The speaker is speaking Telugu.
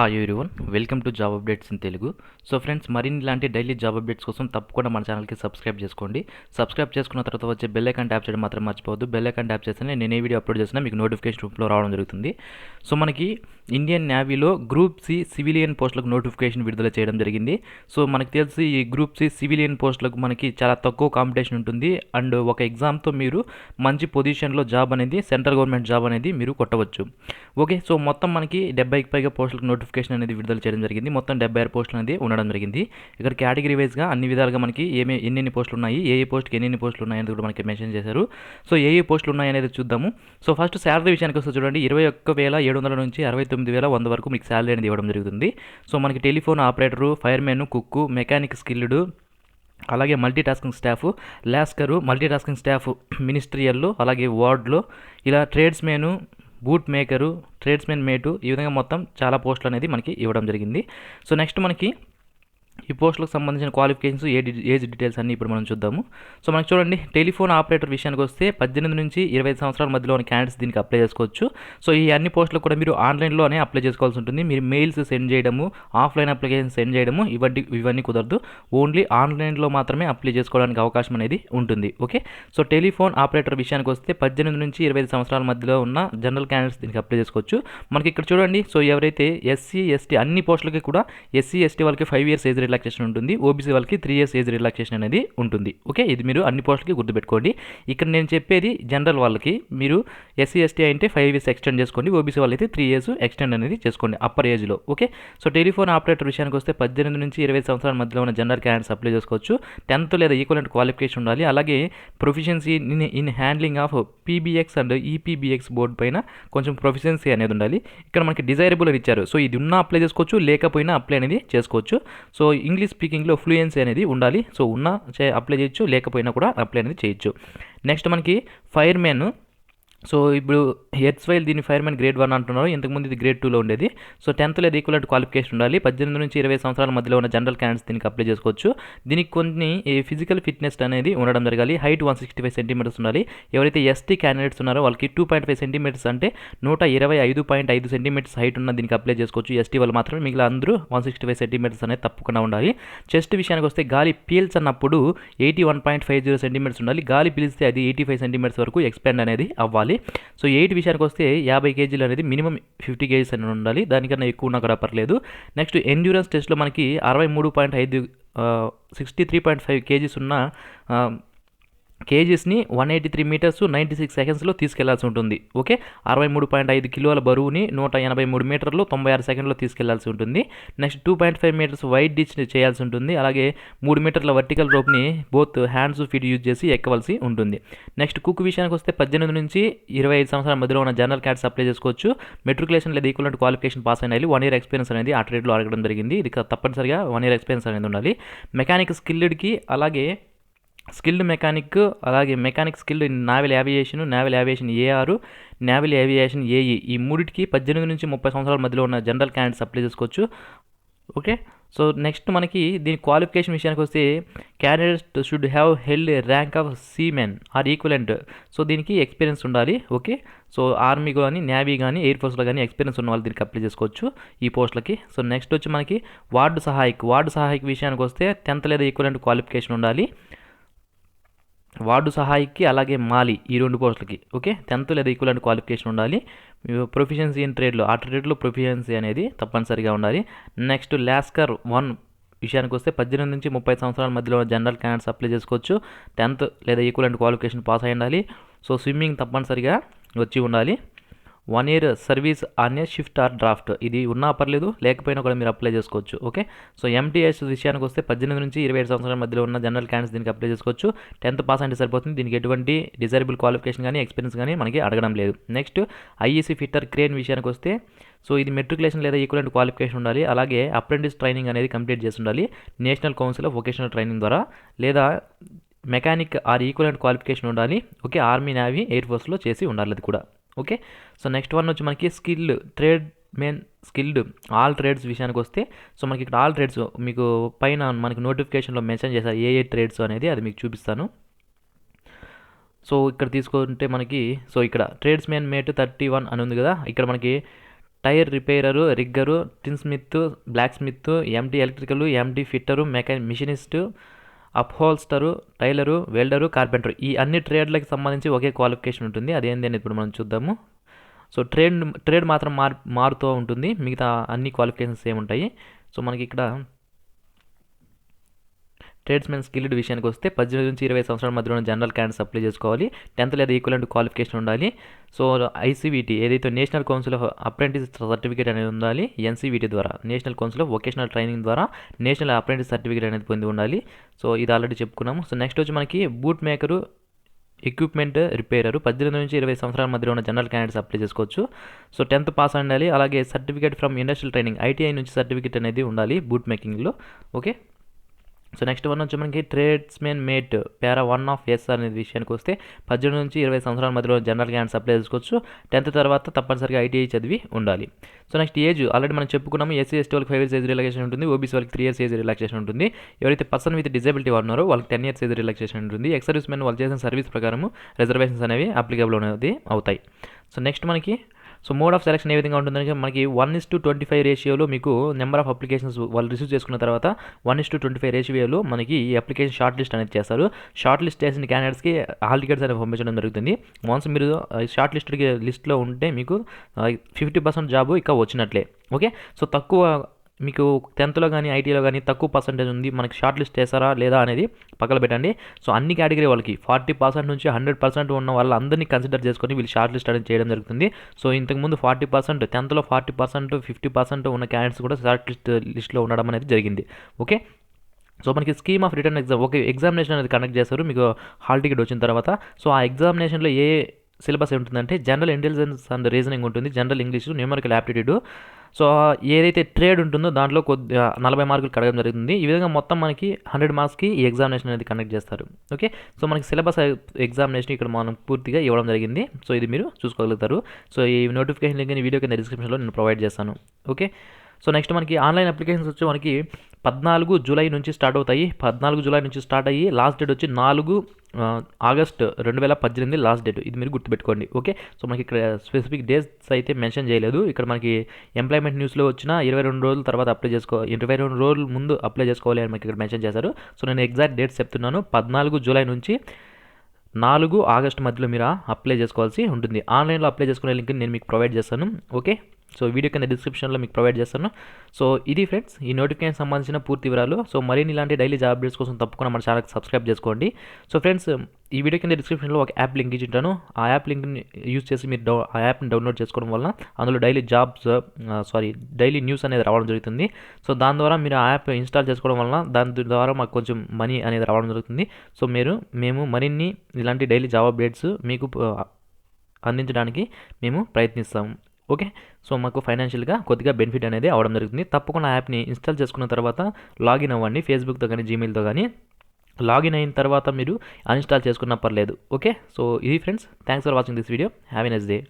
Hi everyone welcome to job updates in Telugu so friends మరిన్ని ఇలాంటి డైలీ జాబ్ అప్డేట్స్ కోసం తప్పకుండా మన ఛానల్కి సబ్స్క్రైబ్ చేసుకోండి. సబ్స్క్రైబ్ చేసుకున్న తర్వాత వచ్చే బెల్ ఐకాన్ ట్యాప్ చేయడం మాత్రం మర్చిపోవద్దు. బెల్ ఐకాన్ ట్యాప్ చేస్తేనే నేను ఏ వీడియో అప్లోడ్ చేసినా మీకు నోటిఫికేషన్ రూపంలో రావడం జరుగుతుంది. సో మనకి ఇండియన్ నేవీలో గ్రూప్ సి సివిలియన్ పోస్టులకు నోటిఫికేషన్ విడుదల చేయడం జరిగింది. సో మనకి తెలిసి ఈ గ్రూప్ సి సివిలియన్ పోస్టులకు మనకి చాలా తక్కువ కాంపిటీషన్ ఉంటుంది. అండ్ ఒక ఎగ్జామ్తో మీరు మంచి పొజిషన్లో జాబ్ అనేది సెంట్రల్ గవర్నమెంట్ జాబ్ అనేది మీరు కొట్టవచ్చు. ఓకే సో మొత్తం మనకి డెబ్బైకి పైగా పోస్టులకు నోటిఫికేషన్ అనేది విడుదల చేయడం జరిగింది. మొత్తం డెబ్బై ఆరు పోస్టులు అనేది ఉండడం జరిగింది. ఇక్కడ కేటగిరీ వైజ్గా అన్ని విధాలుగా మనకి ఏమే ఎన్నెన్ని పోస్టులు ఉన్నాయి ఏ ఏ పోస్ట్కి ఎన్ని పోస్టులు ఉన్నాయి అనేది కూడా మనకి మెన్షన్ చేశారు. సో ఏ ఏ పోస్టులు ఉన్నాయి అనేది చూద్దాము. సో ఫస్ట్ శాలరీ విషయానికి వస్తే చూడండి ఇరవై ఒక్క వేల ఏడు వందల నుంచి అరవై తొమ్మిది వేల వంద వరకు మీకు శాలరీ అనేది ఇవ్వడం జరుగుతుంది. సో మనకి telephone operator firemen cook mechanic skilled అలాగే multi tasking staff lascar multi tasking staff మినిస్ట్రియల్లో అలాగే వార్డ్లో ఇలా tradesmen boot maker tradesmen mate ఈ విధంగా మొత్తం చాలా పోస్టులు అనేది మనకి ఇవ్వడం జరిగింది. సో నెక్స్ట్ మనకి ఈ పోస్టులకు సంబంధించిన క్వాలిఫికేషన్స్ ఏ ఏజ్ డీటెయిల్స్ అన్ని ఇప్పుడు మనం చూద్దాము. సో మనకి చూడండి టెలిఫోన్ ఆపరేటర్ విషయానికి వస్తే పద్దెనిమిది నుంచి ఇరవై సంవత్సరాల మధ్యలో ఉన్న క్యాండిడేట్స్ దీనికి అప్లై చేసుకోవచ్చు. సో ఈ అన్ని పోస్టులకు కూడా మీరు ఆన్లైన్లోనే అప్లై చేసుకోవాల్సి ఉంటుంది. మీరు మెయిల్స్ సెండ్ చేయడము ఆఫ్లైన్ అప్లికేషన్ సెండ్ చేయడము ఇవన్నీ ఇవన్నీ కుదరదు. ఓన్లీ ఆన్లైన్లో మాత్రమే అప్లై చేసుకోవడానికి అవకాశం అనేది ఉంటుంది. ఓకే? సో టెలిఫోన్ ఆపరేటర్ విషయానికి వస్తే పద్దెనిమిది నుంచి ఇరవై ఐదు సంవత్సరాల మధ్యలో ఉన్న జనరల్ క్యాండిడేట్స్ దీనికి అప్లై చేసుకోవచ్చు. మనకి ఇక్కడ చూడండి సో ఎవరైతే ఎస్సీ ఎస్టీ అన్ని పోస్టులకి కూడా ఎస్సీ ఎస్టీ వాళ్ళకి ఫైవ్ ఇయర్స్ ఏజ్ రిలాక్సేషన్ ఉంటుంది. ఓబీసీ వాళ్ళకి త్రీ ఇయర్స్ ఏజ్ రిలాక్సేషన్ అనేది ఉంటుంది. ఓకే ఇది మీరు అన్ని పోస్టులకి గుర్తుపెట్టుకోండి. ఇక్కడ నేను చెప్పేది జనరల్ వాళ్ళకి మీరు ఎస్సీ ఎస్టీ అంటే ఫైవ్ ఇయర్స్ ఎక్స్టెండ్ చేసుకోండి. ఓబీసీ వాళ్ళైతే త్రీ ఇయర్స్ ఎక్స్టెండ్ అనేది చేసుకోండి అప్పర్ ఏజ్లో ఓకే సో టెలిఫోన్ ఆపరేటర్ విషయానికి వస్తే పద్దెనిమిది నుంచి ఇరవై సంవత్సరాల మధ్యలో ఉన్న జనరల్ క్యాండిడేట్స్ అప్లై చేసుకోవచ్చు. టెన్త్ లేదా ఈక్వలెంట్ క్వాలిఫికేషన్ ఉండాలి. అలాగే proficiency in in handling of PBX and EPBX board పైన కొంచెం ప్రొఫిషియన్సీ అనేది ఉండాలి. ఇక్కడ మనకి డిజైరబుల్ అని ఇచ్చారు. సో ఇది ఉన్నా అప్లై చేసుకోవచ్చు లేకపోయినా అప్లై అనేది చేసుకోవచ్చు. సో ఇంగ్లీష్ స్పీకింగ్లో ఫ్లూయెన్సీ అనేది ఉండాలి. సో ఉన్నా అప్లై చేయొచ్చు లేకపోయినా కూడా అప్లై అనేది చేయొచ్చు. నెక్స్ట్ మనకి ఫైర్మెన్ సో ఇప్పుడు హెచ్ వైల్ దీని ఫైర్మెన్ గ్రేడ్ వన్ అంటున్నారు. ఇంతకుముందు ఇది గ్రేడ్ టూలో ఉండేది. సో టెన్త్ లేదా ఈక్వల్ క్వాలిఫికేషన్ ఉండాలి. పద్దెనిమిది నుంచి ఇరవై సంవత్సరాల మధ్యలో ఉన్న జనరల్ క్యాండిడేట్స్ దీనికి అప్లై చేసుకోవచ్చు. దీనికి కొన్ని ఫిజికల్ ఫిట్నెస్ అనేది ఉండడం జరగాలి. Height one sixty five centimetres ఉండాలి. ఎవరైతే ఎస్టీ క్యాండిడేట్స్ ఉన్నారో వాళ్ళకి టూ పాయింట్ ఫైవ్ సెంటీమీటర్స్ అంటే నూట ఇరవై ఐదు పాయింట్ ఐదు సెంటీమీటర్స్ హైట్ ఉన్న దీనికి అప్లై చేసుకోవచ్చు. ఎస్టీ వాళ్ళు మాత్రమే. మిగిలిన అందరూ వన్ సిక్స్టీ ఫైవ్ సెంటీమీటర్స్ అనేది తప్పకుండా ఉండాలి. చెస్ట్ విషయానికి వస్తే గాలి పీల్చన్నప్పుడు eighty one point five zero centimetres ఉండాలి. గాలి పీల్స్తే అది ఎయిటీ ఫైవ్ సెంటీమీటర్స్ వరకు ఎక్స్పాండ్ అనేది అవ్వాలి. సో ఎయిట్ విషయానికి వస్తే యాభై కేజీలు అనేది మినిమం ఫిఫ్టీ కేజీస్ అని ఉండాలి. దానికన్నా ఎక్కువ ఉన్నా కూడా పర్లేదు. నెక్స్ట్ ఎండ్యూరెన్స్ టెస్ట్లో మనకి అరవై మూడు పాయింట్ ఐదు sixty three point five kgs ఉన్న కేజీస్ని one eighty three metres ninety six సెకండ్స్లో తీసుకెళ్ళాల్సి ఉంటుంది. ఓకే? అరవై మూడు పాయింట్ ఐదు కిలోల బరువుని నూట ఎనభై మూడు మీటర్లు తొంభై ఆరు సెకండ్లో తీసుకెళ్ళాల్సి ఉంటుంది. Next two point five metres wide ditch చేయాల్సి ఉంటుంది. అలాగే మూడు మీటర్ల వర్టికల్ రోప్ని బోత్ హ్యాండ్స్ ఫీట్ యూజ్ చేసి ఎక్కవలసి ఉంటుంది. నెక్స్ట్ కుక్ విషయానికి వస్తే పద్దెనిమిది నుంచి ఇరవై ఐదు సంవత్సరాల మధ్యలో ఉన్న జనరల్ క్యాట్స్ అప్లై చేసుకోవచ్చు. మెట్రికులేషన్ లేదా ఈక్వల్ క్వాలిఫికేషన్ పాస్ అయిన వన్ ఇయర్ ఎక్స్పీరియన్స్ అనేది ఆ ట్రేడ్లో అడగడం జరిగింది. ఇది తప్పనిసరిగా వన్ ఇయర్ ఎక్స్పీరియన్స్ అనేది ఉండాలి. మెకానిక్ స్కిల్డ్కి అలాగే స్కిల్డ్ మెకానిక్ అలాగే mechanic skilled naval aviation naval aviation AR naval aviation AE. ఈ మూడిటికి పద్దెనిమిది నుంచి ముప్పై సంవత్సరాల మధ్యలో ఉన్న జనరల్ క్యాండిడేట్స్ అప్లై చేసుకోవచ్చు. ఓకే? సో నెక్స్ట్ మనకి దీని క్వాలిఫికేషన్ విషయానికి వస్తే candidate should have held rank of seaman or equivalent. So దీనికి ఎక్స్పీరియన్స్ ఉండాలి. ఓకే? సో ఆర్మీ కానీ నేవీ కానీ ఎయిర్ ఫోర్స్లో కానీ ఎక్స్పీరియన్స్ ఉన్న వాళ్ళు దీనికి అప్లై చేసుకోవచ్చు ఈ పోస్టులకి. సో నెక్స్ట్ వచ్చి మనకి వార్డు సహాయక్. వార్డు సహాయక్ విషయానికి వస్తే టెన్త్ లేదా ఈక్వలెంట్ క్వాలిఫికేషన్ ఉండాలి. వార్డు సహాయకి అలాగే మాలి ఈ రెండు పోస్టులకి ఓకే? టెన్త్ లేదా ఈక్వలెంట్ క్వాలిఫికేషన్ ఉండాలి. ప్రొఫిషియన్సీ ఇన్ ట్రేడ్లో ఆ ట్రేడ్లో ప్రొఫిషియన్సీ అనేది తప్పనిసరిగా ఉండాలి. నెక్స్ట్ లాస్కర్ వన్ విషయానికి వస్తే పద్దెనిమిది నుంచి ముప్పై సంవత్సరాల మధ్యలో జనరల్ క్యాండిడేట్స్ అప్లై చేసుకోవచ్చు. టెన్త్ లేదా ఈక్వలెంట్ క్వాలిఫికేషన్ పాస్ అయి ఉండాలి సో స్విమ్మింగ్ తప్పనిసరిగా వచ్చి ఉండాలి. One year service on a shift or draft. ఇది ఉన్నా పర్లేదు లేకపోయినా కూడా మీరు అప్లై చేసుకోవచ్చు ఓకే? సో ఎంటీఎస్ విషయానికి వస్తే పద్దెనిమిది నుంచి ఇరవై ఐదు సంవత్సరాల మధ్యలో ఉన్న జనరల్ క్యాండిడేట్స్ దీనికి అప్లై చేసుకోవచ్చు. టెన్త్ పాస్ అంటే సరిపోతుంది. దీనికి ఎటువంటి డిజైరబుల్ క్వాలిఫికేషన్ కానీ ఎక్స్పీరియన్స్ కానీ మనకి అడగడం లేదు. నెక్స్ట్ ఐఈసీ ఫిట్టర్ క్రేన్ విషయానికి వస్తే సో ఇది మెట్రికులేషన్ లేదా ఈక్వలెంట్ క్వాలిఫికేషన్ ఉండాలి. అలాగే అప్రెంటిస్ ట్రైనింగ్ అనేది కంప్లీట్ చేసి ఉండాలి. National council of vocational training ద్వారా లేదా మెకానిక్ ఆర్ ఈక్వలెంట్ క్వాలిఫికేషన్ ఉండాలి. ఓకే? ఆర్మీ నేవీ ఎయిర్ ఫోర్స్లో చేసి ఉండాలి అది కూడా. ఓకే? సో నెక్స్ట్ వన్ వచ్చి మనకి skill trade main skilled all trades విషయానికి వస్తే సో మనకి ఇక్కడ ఆల్ ట్రేడ్స్ మీకు పైన మనకి నోటిఫికేషన్లో మెన్షన్ చేశారు ఏ ఏ ట్రేడ్స్ అనేది అది మీకు చూపిస్తాను. సో ఇక్కడ తీసుకుంటే మనకి సో ఇక్కడ trades main mate thirty one అని ఉంది కదా ఇక్కడ మనకి tyre repairer rigger tinsmith blacksmith MT electrical MT fitter machinist upholsterer tailor welder carpenter ఈ అన్ని ట్రేడ్లకు సంబంధించి ఒకే క్వాలిఫికేషన్ ఉంటుంది. అదేంటి అనేది ఇప్పుడు మనం చూద్దాము. సో ట్రేడ్ ట్రేడ్ మాత్రం మార్ మారుతూ ఉంటుంది. మిగతా అన్ని క్వాలిఫికేషన్స్ ఏముంటాయి ఉంటాయి. సో మనకి ఇక్కడ ట్రేడ్స్మెన్ స్కిల్డ్ విషయానికి వస్తే పద్దెనిమిది నుంచి ఇరవై సంవత్సరాల మధ్యలో జనరల్ క్యాండిడేట్స్ అప్లై చేసుకోవాలి. టెన్త్ లేదా ఈక్వలెంట్ క్వాలిఫికేషన్ ఉండాలి. సో ఐసీవీటీ ఏదైతే national council of apprentice certificate అనేది ఉండాలి ఎన్సీవీటీ ద్వారా national council of vocational training ద్వారా నేషనల్ అప్రెంటిస్ సర్టిఫికేట్ అనేది పొంది ఉండాలి. సో ఇది ఆల్రెడీ చెప్పుకున్నాము. సో నెక్స్ట్ వచ్చి మనకి బూట్ మేకరు ఎక్విప్మెంట్ రిపేరర్ పద్దెనిమిది నుంచి ఇరవై సంవత్సరాల మధ్యలో ఉన్న జనరల్ క్యాండిడేట్స్ అప్లై చేసుకోవచ్చు. సో టెన్త్ పాస్ ఉండాలి. అలాగే certificate from industrial training ITI నుంచి సర్టిఫికేట్ అనేది ఉండాలి బూట్ మేకింగ్లో. ఓకే? సో నెక్స్ట్ వన్ వచ్చి మనకి tradesmen mate para one of S అనే విషయానికి వస్తే పద్దెనిమిది నుంచి ఇరవై సంవత్సరాల మధ్యలో జనరల్ క్యాండిడేట్స్ అప్లై చేసుకోవచ్చు. టెన్త్ తర్వాత తప్పనిసరిగా ఐటీఐ చదివి ఉండాలి. సో నెక్స్ట్ ఏజ్ ఆల్రెడీ మనం చెప్పుకున్నాము ఎస్సీ ఎస్టీ వాళ్ళకి ఫైవ్ ఇయర్స్ ఏజ్ రిలాక్సేషన్ ఉంటుంది ఓబీసీ వాళ్ళకి త్రీ ఇయర్స్ ఏజ్ రిలాక్సేషన్ ఉంటుంది. ఎవరైతే పర్సన్ విత్ డిజబిలిటీ ఉన్నారో వాళ్ళకి టెన్ ఇయర్స్ ఏజ్ రిలాక్సేషన్ ఉంటుంది. ఎక్స్ సర్వీస్ మెన్ వాళ్ళు చేసిన సర్వీస్ ప్రకారం రిజర్వేషన్స్ అనేవి అప్లికబుల్ అనేది అవుతాయి. సో నెక్స్ట్ మనకి సో మోడ్ ఆఫ్ సెలక్షన్ ఏ విధంగా ఉంటుందంటే మనకి one is to twenty five రేషియోలో మీకు నెంబర్ ఆఫ్ అప్లికేషన్స్ వాళ్ళు రిసీవ్ చేసుకున్న తర్వాత one is to twenty five రేషియోలో మనకి ఈ అప్లికేషన్ షార్ట్ లిస్ట్ అనేది చేస్తారు. షార్ట్ లిస్ట్ చేసిన క్యాండిడేట్స్కి హాల్ టికెట్స్ అనేది పంపించడం జరుగుతుంది వన్స్ మీరు షార్ట్ లిస్ట్కి లిస్ట్లో ఉంటే మీకు ఫిఫ్టీ పర్సెంట్ జాబ్ ఇక వచ్చినట్లే. ఓకే సో తక్కువ మీకు టెన్త్లో కానీ ఐటీలో కానీ తక్కువ పర్సంటేజ్ ఉంది. మనకి షార్ట్ లిస్ట్ చేస్తారా లేదా అనేది పక్కన పెట్టండి. సో అన్ని కేటగిరీ వాళ్ళకి ఫార్టీ పర్సెంట్ నుంచి హండ్రెడ్ పర్సెంట్ ఉన్న వాళ్ళందరినీ కన్సిడర్ చేసుకొని వీళ్ళు షార్ట్ లిస్ట్ అనేది చేయడం జరుగుతుంది. సో ఇంతకుముందు ఫార్టీ పర్సెంట్ టెన్త్లో ఫార్టీ పర్సెంట్ ఫిఫ్టీ పర్సెంట్ ఉన్న క్యాండిడేట్స్ కూడా షార్ట్ లిస్ట్ లిస్ట్లో ఉండడం అనేది జరిగింది. ఓకే? సో మనకి స్కీమ్ ఆఫ్ రిటర్న్ ఎగ్జామ్ ఒక ఎగ్జామినేషన్ అనేది కండక్ట్ చేస్తారు మీకు హాల్ టికెట్ వచ్చిన తర్వాత. సో ఆ ఎగ్జామినేషన్లో ఏ సిలబస్ ఉంటుందంటే జనరల్ ఇంటెలిజెన్స్ అండ్ రీజనింగ్ ఉంటుంది. General English numerical aptitude so ఏదైతే ట్రేడ్ ఉంటుందో దాంట్లో కొద్ది నలభై మార్కులు కడగడం జరుగుతుంది. ఈ విధంగా మొత్తం మనకి హండ్రెడ్ మార్క్స్కి ఈ ఎగ్జామినేషన్ అనేది కండక్ట్ చేస్తారు. ఓకే సో మనకి సిలబస్ ఎగ్జామినేషన్ ఇక్కడ మనం పూర్తిగా ఇవ్వడం జరిగింది. సో ఇది మీరు చూసుకోగలుగుతారు. సో ఈ నోటిఫికేషన్ లింక్ వీడియో కింద డిస్క్రిప్షన్లో నేను ప్రొవైడ్ చేస్తాను. ఓకే సో నెక్స్ట్ మనకి ఆన్లైన్ అప్లికేషన్స్ వచ్చి మనకి పద్నాలుగు జూలై నుంచి స్టార్ట్ అవుతాయి. పద్నాలుగు జూలై నుంచి స్టార్ట్ అయ్యి లాస్ట్ డేట్ వచ్చి నాలుగు ఆగస్ట్ రెండు వేల పద్దెనిమిది లాస్ట్ డేట్. ఇది మీరు గుర్తుపెట్టుకోండి. ఓకే? సో మనకి ఇక్కడ స్పెసిఫిక్ డేట్స్ అయితే మెన్షన్ చేయలేదు. ఇక్కడ మనకి ఎంప్లాయ్మెంట్ న్యూస్లో వచ్చిన ఇరవై రెండు రోజుల తర్వాత అప్లై చేసుకో ఇరవై రెండు రోజుల ముందు అప్లై చేసుకోవాలి అని మనకి ఇక్కడ మెన్షన్ చేశారు. సో నేను ఎగ్జాక్ట్ డేట్స్ చెప్తున్నాను. పద్నాలుగు జూలై నుంచి నాలుగు ఆగస్ట్ మధ్యలో మీరు అప్లై చేసుకోవాల్సి ఉంటుంది. ఆన్లైన్లో అప్లై చేసుకునే లింక్ నేను మీకు ప్రొవైడ్ చేస్తాను. ఓకే? సో వీడియో కింద డిస్క్రిప్షన్లో మీకు ప్రొవైడ్ చేస్తాను. సో ఇది ఫ్రెండ్స్ ఈ నోటిఫికేషన్ సంబంధించిన పూర్తి వివరాలు. సో మరిన్ని ఇలాంటి డైలీ జాబ్ అప్డేట్స్ కోసం తప్పకుండా మన ఛానల్కి సబ్స్క్రైబ్ చేసుకోండి. సో ఫ్రెండ్స్ ఈ వీడియో కింద డిస్క్రిప్షన్లో ఒక యాప్ లింక్ ఇచ్చింటాను ఆ యాప్ లింక్ని యూజ్ చేసి మీరు డౌ ఆ యాప్ని డౌన్లోడ్ చేసుకోవడం వల్ల అందులో daily jobs sorry daily news అనేది రావడం జరుగుతుంది. సో దాని ద్వారా మీరు ఆ యాప్ ఇన్స్టాల్ చేసుకోవడం వల్ల దాని ద్వారా మాకు కొంచెం మనీ అనేది రావడం జరుగుతుంది. సో మీరు మేము మరిన్ని ఇలాంటి డైలీ జాబ్ అప్డేట్స్ మీకు uh, అందించడానికి మేము ప్రయత్నిస్తాము ఓకే? సో మాకు ఫైనాన్షియల్గా కొద్దిగా బెనిఫిట్ అనేది అవడం జరుగుతుంది. తప్పకుండా యాప్ని ఇన్స్టాల్ చేసుకున్న తర్వాత లాగిన్ అవ్వండి. ఫేస్బుక్తో కానీ జీమెయిల్తో కానీ లాగిన్ అయిన తర్వాత మీరు అన్ఇన్స్టాల్ చేసుకున్న పర్లేదు. ఓకే? సో ఇది friends. Thanks for watching this video. Have a nice day.